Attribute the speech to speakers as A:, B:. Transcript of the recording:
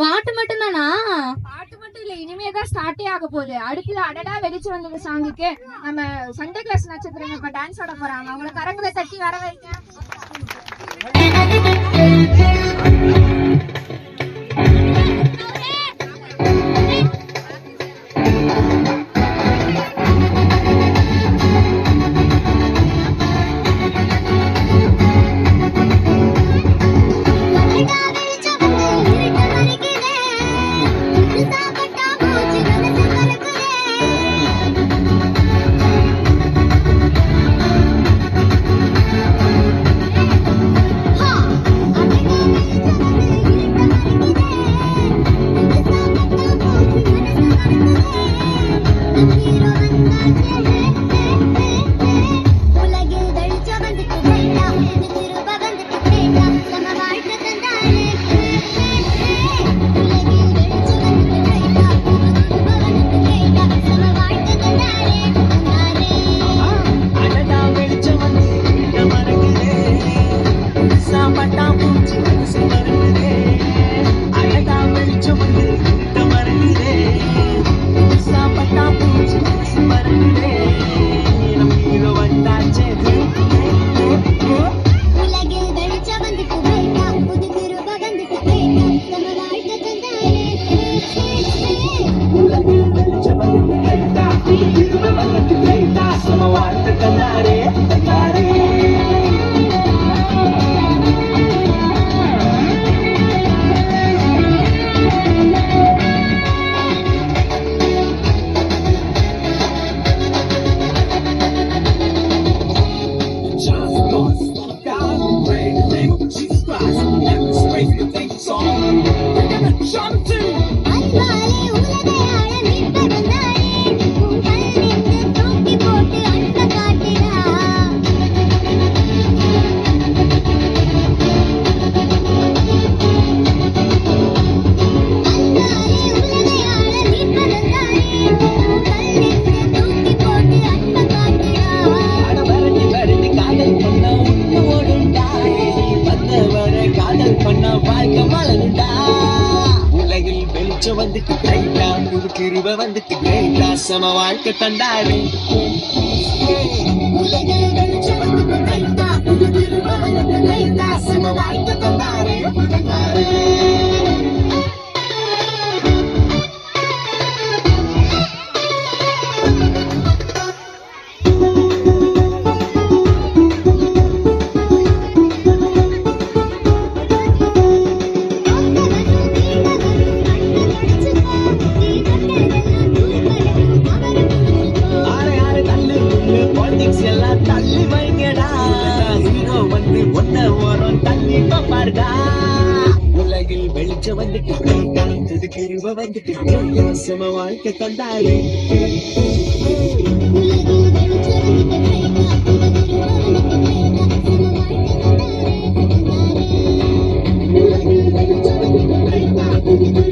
A: பாட்டு மட்டும்தானா?
B: பாட்டு மட்டும் இல்ல இனிமே தான் ஸ்டார்ட்டே ஆக போகுது. அடுத்து அடடா வெடிச்சு வந்த சாங்குக்கு நம்ம சண்டே கிளாஸ் நட்சத்திரம் இப்ப டான்ஸ் ஆட போறாங்க. அவங்கள கரங்களை தட்டி வர வைங்க
C: உலகில்
D: வாழ்த்து தந்தாரே தந்தாரே
C: அன்பாலே
D: வந்துட்டு கைட்டா புது கிருப வந்துட்டு கிரேட்டா சம வாழ்க்கை தந்தாரு.
C: உலக வெளிச்சம் வந்துட்டு
D: புல்லு எல்லாம் தள்ளி வைங்கடா. ஹீரோ வந்து ஒன்ன ஓரம் தள்ளி பாருடா உலகில் வெளிச்சம் வந்துட்டு கைட்டா வந்துட்டு சம வாழ்க்கை தந்தாரு.
C: உலகில் வெளிச்சம் வந்துட்டு கைத்தா வந்துட்டு